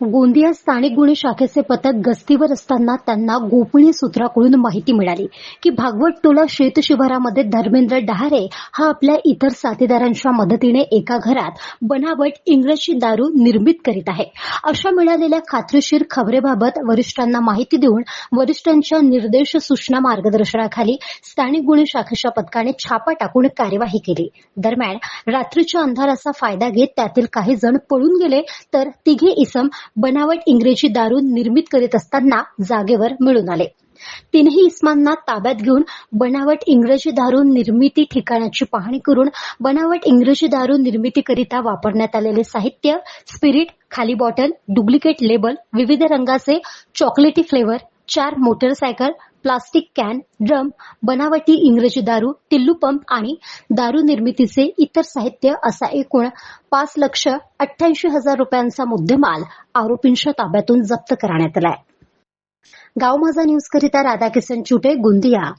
गोंदिया स्थानिक गुन्हे शाखेचे पथक गस्तीवर असताना त्यांना गोपनीय सूत्राकडून माहिती मिळाली की भागवत टोला शेत शिवारामध्ये धर्मेंद्र डहारे हा आपल्या इतर साथीदारांच्या मदतीने एका घरात बनावट इंग्रजी दारू निर्मित करीत आहे. अशा मिळालेल्या खात्रीशीर खबरेबाबत वरिष्ठांना माहिती देऊन वरिष्ठांच्या निर्देश सूचना मार्गदर्शनाखाली स्थानिक गुन्हे शाखेच्या पथकाने छापा टाकून कार्यवाही केली. दरम्यान रात्रीच्या अंधाराचा फायदा घेत त्यातील काही जण पळून गेले तर तिघे इसम बनावट इंग्रजी दारू निर्मित करीत असताना जागेवर मिळून आले. तिन्ही इस्मांना ताब्यात घेऊन बनावट इंग्रजी दारू निर्मिती ठिकाणाची पाहणी करून बनावट इंग्रजी दारू निर्मितीकरिता वापरण्यात आलेले साहित्य स्पिरिट खाली बॉटल डुप्लिकेट लेबल विविध रंगाचे चॉकलेटी फ्लेवर चार मोटरसायकल प्लास्टिक कॅन ड्रम बनावटी इंग्रजी दारू टिल्लू पंप आणि दारू निर्मितीचे इतर साहित्य असा एकूण पाच लक्ष अठ्ठ्याऐंशी हजार रुपयांचा मुद्देमाल आरोपींच्या ताब्यातून जप्त करण्यात आलाय. गाव माझा न्यूज करिता राधाकिसन चुटे गोंदिया.